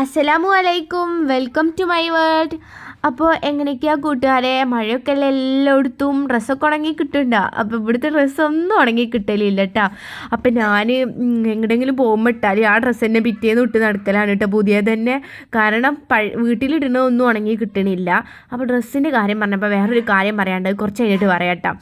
അസ്സലാമു അലൈക്കും welcome to my world അപ്പോൾ എങ്ങനെയൊക്കെയാ കൂട്ടുകാരെ? മഴയൊക്കെ അല്ലേ എല്ലായിടത്തും? ഡ്രസ്സൊക്കെ ഉണങ്ങി കിട്ടുന്നുണ്ടോ? അപ്പോൾ ഇവിടുത്തെ ഡ്രസ്സൊന്നും ഉണങ്ങി കിട്ടലില്ല കേട്ടോ അപ്പോൾ ഞാൻ എങ്ങോട്ടെങ്കിലും പോകുമ്പോൾ ഇട്ടാൽ ആ ഡ്രസ്സ് തന്നെ പിറ്റേന്ന് ഇട്ട് നടക്കലാണ് കേട്ടോ പുതിയത് തന്നെ കാരണം പഴ വീട്ടിലിടുന്ന ഒന്നും ഉണങ്ങി കിട്ടണില്ല. അപ്പോൾ ഡ്രസ്സിന്റെ കാര്യം പറഞ്ഞപ്പോൾ വേറൊരു കാര്യം പറയാണ്ട് കുറച്ച് കഴിഞ്ഞിട്ട് പറയാം കേട്ടോ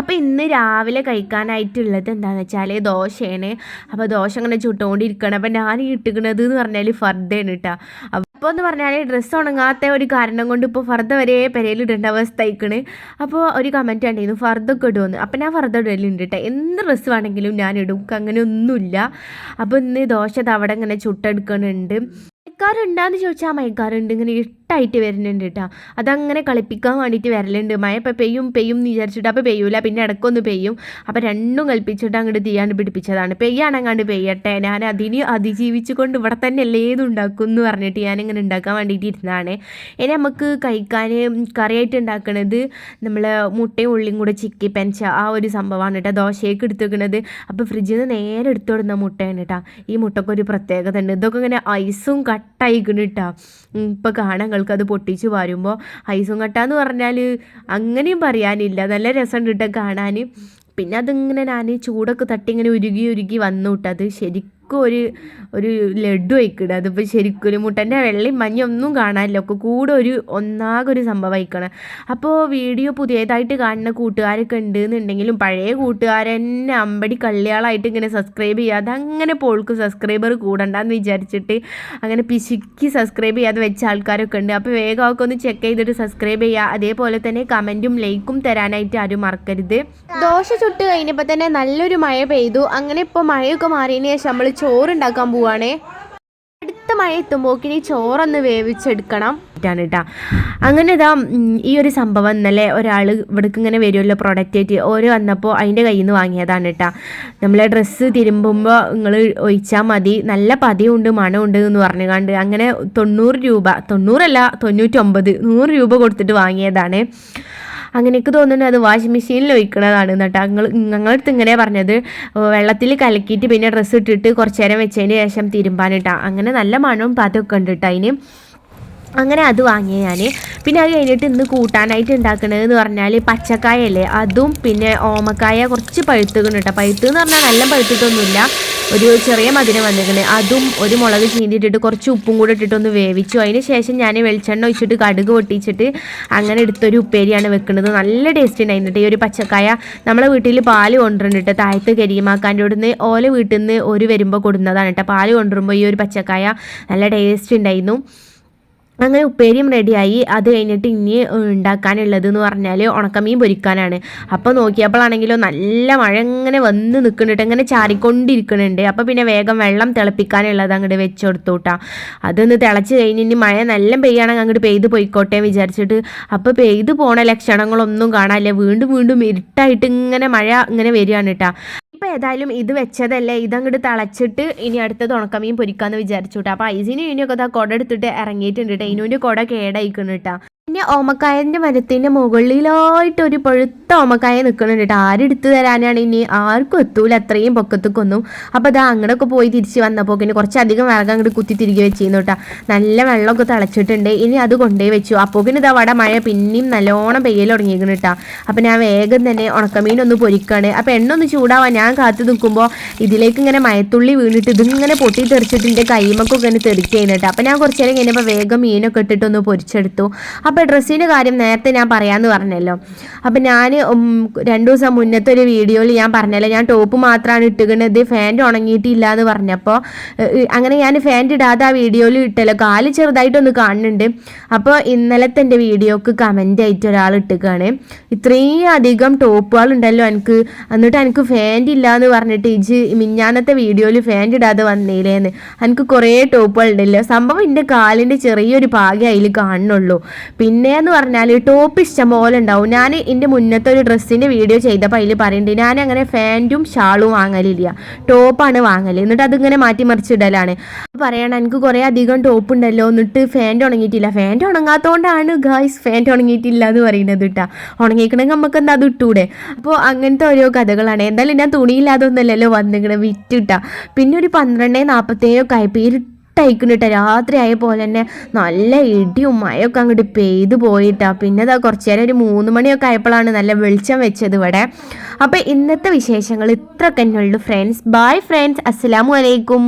അപ്പോൾ ഇന്ന് രാവിലെ കഴിക്കാനായിട്ടുള്ളത് എന്താണെന്ന് വെച്ചാൽ ദോശയാണ്. അപ്പോൾ ദോശ അങ്ങനെ ചുട്ടുകൊണ്ടിരിക്കണം അപ്പോൾ ഞാൻ ഈ ഇട്ടുക്കണത് എന്ന് പറഞ്ഞാൽ ഫർദയാണ് കേട്ടോ അപ്പോൾ എന്ന് പറഞ്ഞാൽ ഡ്രസ്സ് ഉണങ്ങാത്ത ഒരു കാരണം കൊണ്ട് ഇപ്പോൾ ഫർദ വരെ പെരയിൽ ഇടേണ്ട അവസ്ഥ ആയിക്കണ് അപ്പോൾ ഒരു കമന്റ് ഉണ്ടായിരുന്നു ഫർദൊക്കെ ഇടുമെന്ന് അപ്പോൾ ഞാൻ ഫർദ ഇടലുണ്ട് കേട്ടോ എന്ത് ഡ്രസ്സ് വേണമെങ്കിലും ഞാൻ ഇടും. അങ്ങനെ ഒന്നുമില്ല. അപ്പോൾ ഇന്ന് ദോശ തവിടെ ഇങ്ങനെ ചുട്ടെടുക്കണുണ്ട്. മയക്കാറുണ്ടാന്ന് ചോദിച്ചാൽ മയക്കാറുണ്ട്. ഇങ്ങനെ ഇട്ടായിട്ട് വരുന്നുണ്ട് കേട്ടോ അതങ്ങനെ കളിപ്പിക്കാൻ വേണ്ടിയിട്ട് വരലുണ്ട്. മഴ ഇപ്പം പെയ്യും പെയ്യും എന്ന് വിചാരിച്ചിട്ട് അപ്പോൾ പെയ്യൂല. പിന്നെ ഇടയ്ക്കൊന്ന് പെയ്യും. അപ്പോൾ രണ്ടും കളിപ്പിച്ചിട്ട് അങ്ങോട്ട് തീയാണ്ട് പിടിപ്പിച്ചതാണ്. പെയ്യാണങ്ങാണ്ട് പെയ്യട്ടെ. ഞാൻ അതിന് അതിജീവിച്ചുകൊണ്ട് ഇവിടെ തന്നെ അല്ലേ ഉണ്ടാക്കും എന്ന് പറഞ്ഞിട്ട് ഞാനിങ്ങനെ ഉണ്ടാക്കാൻ വേണ്ടിയിട്ട് ഇരുന്നതാണ്. ഇനി നമുക്ക് കഴിക്കാൻ കറിയായിട്ട് ഉണ്ടാക്കണത് നമ്മൾ മുട്ടയും ഉള്ളിയും കൂടെ ചിക്കി പെൻച്ച ആ ഒരു സംഭവമാണ് കേട്ടോ ദോശയൊക്കെ എടുത്തേക്കണത് അപ്പോൾ ഫ്രിഡ്ജിൽ നിന്ന് നേരെ എടുത്തോടുന്ന മുട്ടയാണ് കേട്ടോ ഈ മുട്ടക്കൊരു പ്രത്യേകത ഉണ്ട്. ഇതൊക്കെ ഇങ്ങനെ ഐസും കട്ടായിക്കണ് കേട്ടോ ഇപ്പോൾ കാണാൻ അത് പൊട്ടിച്ച് വരുമ്പോൾ ഐസും കട്ട എന്ന് പറഞ്ഞാൽ അങ്ങനെയും പറയാനില്ല. നല്ല രസമുണ്ട് കേട്ടോ കാണാൻ പിന്നെ അതിങ്ങനെ ഞാൻ ചൂടൊക്കെ തട്ടി ഇങ്ങനെ ഉരുകി ഉരുകി വന്നു വിട്ടത് ശരിക്കും ഒരു ഒരു ലഡു വയ്ക്കണം അതിപ്പോൾ ശരിക്കും ഒരു മുട്ടന്റെ വെള്ളയും മഞ്ഞയും ഒന്നും കാണാനില്ല. ഒക്കെ കൂടെ ഒരു ഒന്നാകെ ഒരു സംഭവം വയ്ക്കണം അപ്പോൾ വീഡിയോ പുതിയതായിട്ട് കാണുന്ന കൂട്ടുകാരൊക്കെ ഉണ്ട് എന്നുണ്ടെങ്കിലും പഴയ കൂട്ടുകാരെന്നെ അമ്പടി കള്ളിയാളായിട്ട് ഇങ്ങനെ സബ്സ്ക്രൈബ് ചെയ്യാതെ അങ്ങനെ പോൾക്ക് സബ്സ്ക്രൈബർ കൂടണ്ടെന്ന് വിചാരിച്ചിട്ട് അങ്ങനെ പിശുക്കി സബ്സ്ക്രൈബ് ചെയ്യാതെ വെച്ച ആൾക്കാരൊക്കെ ഉണ്ട്. അപ്പോൾ വേഗം ഒക്കെ ഒന്ന് ചെക്ക് ചെയ്തിട്ട് സബ്സ്ക്രൈബ് ചെയ്യുക. അതേപോലെ തന്നെ കമന്റും ലൈക്കും തരാനായിട്ട് ആരും മറക്കരുത്. ദോശ ചുട്ട് കഴിഞ്ഞപ്പോൾ തന്നെ നല്ലൊരു മഴ പെയ്തു. അങ്ങനെ ഇപ്പോൾ മഴയൊക്കെ മാറിയതിന് ശേഷം നമ്മൾ ചോറുണ്ടാക്കാൻ പോവാണേ. അടുത്ത മഴ എത്തുമ്പോക്കിനി ചോറൊന്ന് വേവിച്ചെടുക്കണം. ാണ് കേട്ടോ അങ്ങനെ ഇതാ ഈ ഒരു സംഭവം ഇന്നലെ ഒരാൾ ഇവിടേക്ക് ഇങ്ങനെ വരുമല്ലോ പ്രൊഡക്റ്റ് ആയിട്ട്. ഓരോ വന്നപ്പോൾ അതിന്റെ കയ്യിൽ നിന്ന് വാങ്ങിയതാണ് കേട്ടോ നമ്മളെ ഡ്രസ്സ് തിരുമ്പുമ്പോൾ നിങ്ങൾ ഒഴിച്ചാൽ മതി. നല്ല പതിയുണ്ട് മണമുണ്ട് എന്ന് പറഞ്ഞു കണ്ട് അങ്ങനെ തൊണ്ണൂറ് രൂപ തൊണ്ണൂറല്ല തൊണ്ണൂറ്റൊമ്പത് നൂറ് രൂപ കൊടുത്തിട്ട് വാങ്ങിയതാണ്. അങ്ങനെ എനിക്ക് തോന്നുന്നു. അത് വാഷിംഗ് മെഷീനിൽ ഒഴിക്കുന്നതാണ് കേട്ടോ ഞങ്ങൾ ഞങ്ങളടുത്ത് ഇങ്ങനെ പറഞ്ഞത്. വെള്ളത്തിൽ കലക്കിയിട്ട് പിന്നെ ഡ്രസ്സ് ഇട്ടിട്ട് കുറച്ച് നേരം വെച്ചതിന് ശേഷം തിരുമ്പാനിട്ടാ അങ്ങനെ നല്ല മണവും പാത്തൊക്കെ ഉണ്ട് കേട്ടോ അതിന് അങ്ങനെ അത് വാങ്ങിയ ഞാൻ പിന്നെ അത് കഴിഞ്ഞിട്ട് ഇന്ന് കൂട്ടാനായിട്ട് ഉണ്ടാക്കണതെന്ന് പറഞ്ഞാൽ പച്ചക്കായല്ലേ അതും പിന്നെ ഓമക്കായ കുറച്ച് പഴുത്തുകണ് കേട്ടോ പഴുത്ത് എന്ന് പറഞ്ഞാൽ നല്ല പഴുത്തിട്ടൊന്നുമില്ല ഒരു ചെറിയ മധുരം വന്നിരിക്കുന്നത് അതും ഒരു മുളക് ചീന്തിട്ടിട്ട് കുറച്ച് ഉപ്പും കൂടെ ഇട്ടിട്ടൊന്ന് വേവിച്ചു. അതിന് ശേഷം ഞാൻ വെളിച്ചെണ്ണ ഒഴിച്ചിട്ട് കടുക് പൊട്ടിച്ചിട്ട് അങ്ങനെ എടുത്തൊരു ഉപ്പേരിയാണ് വെക്കുന്നത്. നല്ല ടേസ്റ്റ് ഉണ്ടായിരുന്നു ഈ ഒരു പച്ചക്കായ നമ്മളെ വീട്ടിൽ പാൽ കൊണ്ടുവന്നിട്ട് താഴത്ത് കരിയമാക്കാന്റെ ഇവിടുന്ന് ഓല വീട്ടിൽ നിന്ന് ഒരു വരുമ്പോൾ കൊടുക്കുന്നതാണ് കേട്ടോ പാൽ കൊണ്ടുവരുമ്പോൾ ഈ ഒരു പച്ചക്കായ നല്ല ടേസ്റ്റ് ഉണ്ടായിരുന്നു. അങ്ങനെ ഉപ്പേരിയും റെഡിയായി അത് കഴിഞ്ഞിട്ട് ഇനി ഉണ്ടാക്കാനുള്ളത് എന്ന് പറഞ്ഞാൽ ഉണക്കമീൻ പൊരിക്കാനാണ്. അപ്പോൾ നോക്കിയപ്പോഴാണെങ്കിലോ നല്ല മഴ ഇങ്ങനെ വന്ന് നിൽക്കുന്നുണ്ട് ഇങ്ങനെ ചാറിക്കൊണ്ടിരിക്കുന്നുണ്ട്. അപ്പോൾ പിന്നെ വേഗം വെള്ളം തിളപ്പിക്കാനുള്ളത് അങ്ങോട്ട് വെച്ച് കൊടുത്തോട്ടാ അതൊന്ന് തിളച്ച് കഴിഞ്ഞ് ഇനി മഴ നല്ല പെയ്യാണെങ്കിൽ അങ്ങോട്ട് പെയ്ത് പോയിക്കോട്ടെ വിചാരിച്ചിട്ട്. അപ്പോൾ പെയ്ത് പോണ ലക്ഷണങ്ങളൊന്നും കാണാനില്ല. വീണ്ടും വീണ്ടും ഇരുട്ടായിട്ട് ഇങ്ങനെ മഴ ഇങ്ങനെ വരികയാണ് കേട്ടോ ഇപ്പം ഏതായാലും ഇത് വെച്ചതല്ലേ ഇതങ്ങോട്ട് തിളച്ചിട്ട് ഇനി അടുത്ത ഉണക്കമീൻ പൊരിക്കാമെന്ന് വിചാരിച്ചു കേട്ടോ അപ്പോൾ ഐസിന് ഇനിയൊക്കെ കുട എടുത്തിട്ട് ഇറങ്ങിയിട്ടുണ്ട് കേട്ടോ ഇനുവിന്റെ കുട കേടായിക്കുന്നു കേട്ടോ പിന്നെ ഓമക്കായന്റെ മരത്തിന്റെ മുകളിലായിട്ട് ഒരു പഴുത്ത ഓമക്കായ നിൽക്കുന്നുണ്ട് കേട്ടോ ആരെടുത്ത് തരാനാണ് ഇനി? ആർക്കും എത്തൂല. അത്രയും പൊക്കത്തേക്കൊന്നും. അപ്പോൾ അതാ അങ്ങടൊക്കെ പോയി തിരിച്ച് വന്നപ്പോൾ പിന്നെ കുറച്ചധികം വിറക് അങ്ങോട്ട് കുത്തി തിരികെ വെച്ചിരുന്നു കേട്ടോ നല്ല വെള്ളമൊക്കെ തിളച്ചിട്ടുണ്ട്. ഇനി അത് കൊണ്ടുപോയി വെച്ചു. അപ്പോൾ പിന്നെ ഇതാ വട മഴ പിന്നെയും നല്ലോണം പെയ്യൽ തുടങ്ങിയിരിക്കുന്നു കേട്ടോ അപ്പോൾ ഞാൻ വേഗം തന്നെ ഉണക്കമീൻ ഒന്ന് പൊരിക്കാണ്. അപ്പോൾ എണ്ണ ഒന്ന് ചൂടാവാൻ ഞാൻ കാത്തു നിൽക്കുമ്പോൾ ഇതിലേക്ക് ഇങ്ങനെ മയത്തുള്ളി വീണിട്ട് ഇതിങ്ങനെ പൊട്ടി തെറിച്ചിട്ട് എന്റെ കൈമക്കൊക്കെ ഇങ്ങനെ തെറിക്കുന്നു കേട്ടോ അപ്പോൾ ഞാൻ കുറച്ച് നേരം കഴിഞ്ഞപ്പോൾ വേഗം മീനൊക്കെ ഇട്ടിട്ടൊന്ന് പൊരിച്ചെടുത്തു. അപ്പോൾ ഡ്രസ്സിന്റെ കാര്യം നേരത്തെ ഞാൻ പറയാമെന്ന് പറഞ്ഞല്ലോ. അപ്പോൾ ഞാൻ രണ്ട് ദിവസം മുന്നത്തെ ഒരു വീഡിയോയിൽ ഞാൻ പറഞ്ഞല്ലോ ഞാൻ ടോപ്പ് മാത്രമാണ് ഇട്ടുകണത് ഫാന്റ് ഉണങ്ങിയിട്ടില്ല എന്ന് പറഞ്ഞപ്പോൾ അങ്ങനെ ഞാൻ ഫാന്റ് ഇടാതെ ആ വീഡിയോയിൽ ഇട്ടല്ലോ കാൽ ചെറുതായിട്ടൊന്ന് കാണുന്നുണ്ട്. അപ്പോൾ ഇന്നലത്തെ എന്റെ വീഡിയോക്ക് കമന്റ് ആയിട്ട് ഒരാൾ ഇട്ടുകയാണ് ഇത്രയും അധികം ടോപ്പുകളുണ്ടല്ലോ എനിക്ക് എന്നിട്ട് എനിക്ക് ഫാന്റ് ഇല്ല എന്ന് പറഞ്ഞിട്ട് ഇജ് മിഞ്ഞാന്നത്തെ വീഡിയോയിൽ ഫാന്റ് ഇടാതെ വന്നില്ലേന്ന് എനിക്ക് കുറേ ടോപ്പുകൾ ഉണ്ടല്ലോ സംഭവം എന്റെ കാലിന്റെ ചെറിയൊരു ഭാഗ്യം അതിൽ കാണുന്നുള്ളൂ. പിന്നെയെന്ന് പറഞ്ഞാൽ ടോപ്പ് ഇഷ്ടം പോലെ ഉണ്ടാവും. ഞാൻ എന്റെ മുന്നത്തെ ഒരു ഡ്രസ്സിന്റെ വീഡിയോ ചെയ്തപ്പോൾ അതിൽ പറയുന്നുണ്ട് ഞാൻ അങ്ങനെ ഫാന്റും ഷാളും വാങ്ങലില്ല. ടോപ്പാണ് വാങ്ങൽ എന്നിട്ട് അതിങ്ങനെ മാറ്റി മറിച്ചിടലാണ്. പറയണം എനിക്ക് കുറേ അധികം ടോപ്പ് ഉണ്ടല്ലോ. എന്നിട്ട് ഫാന്റ് ഉണങ്ങിയിട്ടില്ല. ഫാന്റ് ഉണങ്ങാത്തതുകൊണ്ടാണ് ഗായ്സ് ഫാന്റ് ഉണങ്ങിയിട്ടില്ല എന്ന് പറയുന്നത് കേട്ടോ ഉണങ്ങിക്കണമെങ്കിൽ നമുക്ക് എന്താ അത് ഇട്ടൂടെ? അപ്പോൾ അങ്ങനത്തെ ഓരോ കഥകളാണ്. എന്തായാലും ഞാൻ തുണിയില്ലാതെ ഒന്നല്ലല്ലോ വന്നിങ്ങനെ വിറ്റിട്ടാ പിന്നെ ഒരു പന്ത്രണ്ട് നാൽപ്പത്തേഴൊക്കെ ആയപ്പോൾ ഈ ഇരുട്ടായിക്കണിട്ട രാത്രി ആയ പോലെ തന്നെ നല്ല ഇടിയും മഴയൊക്കെ അങ്ങോട്ട് പെയ്തു പോയിട്ടാ. പിന്നെ ഇതാ കുറച്ച് നേരം ഒരു മൂന്ന് മണിയൊക്കെ ആയപ്പോഴാണ് നല്ല വെളിച്ചം വെച്ചത് ഇവിടെ. അപ്പോൾ ഇന്നത്തെ വിശേഷങ്ങൾ ഇത്രയൊക്കെ ഉള്ളു ഫ്രണ്ട്സ് ബൈ ഫ്രണ്ട്സ് അസ്സാം അലൈക്കും.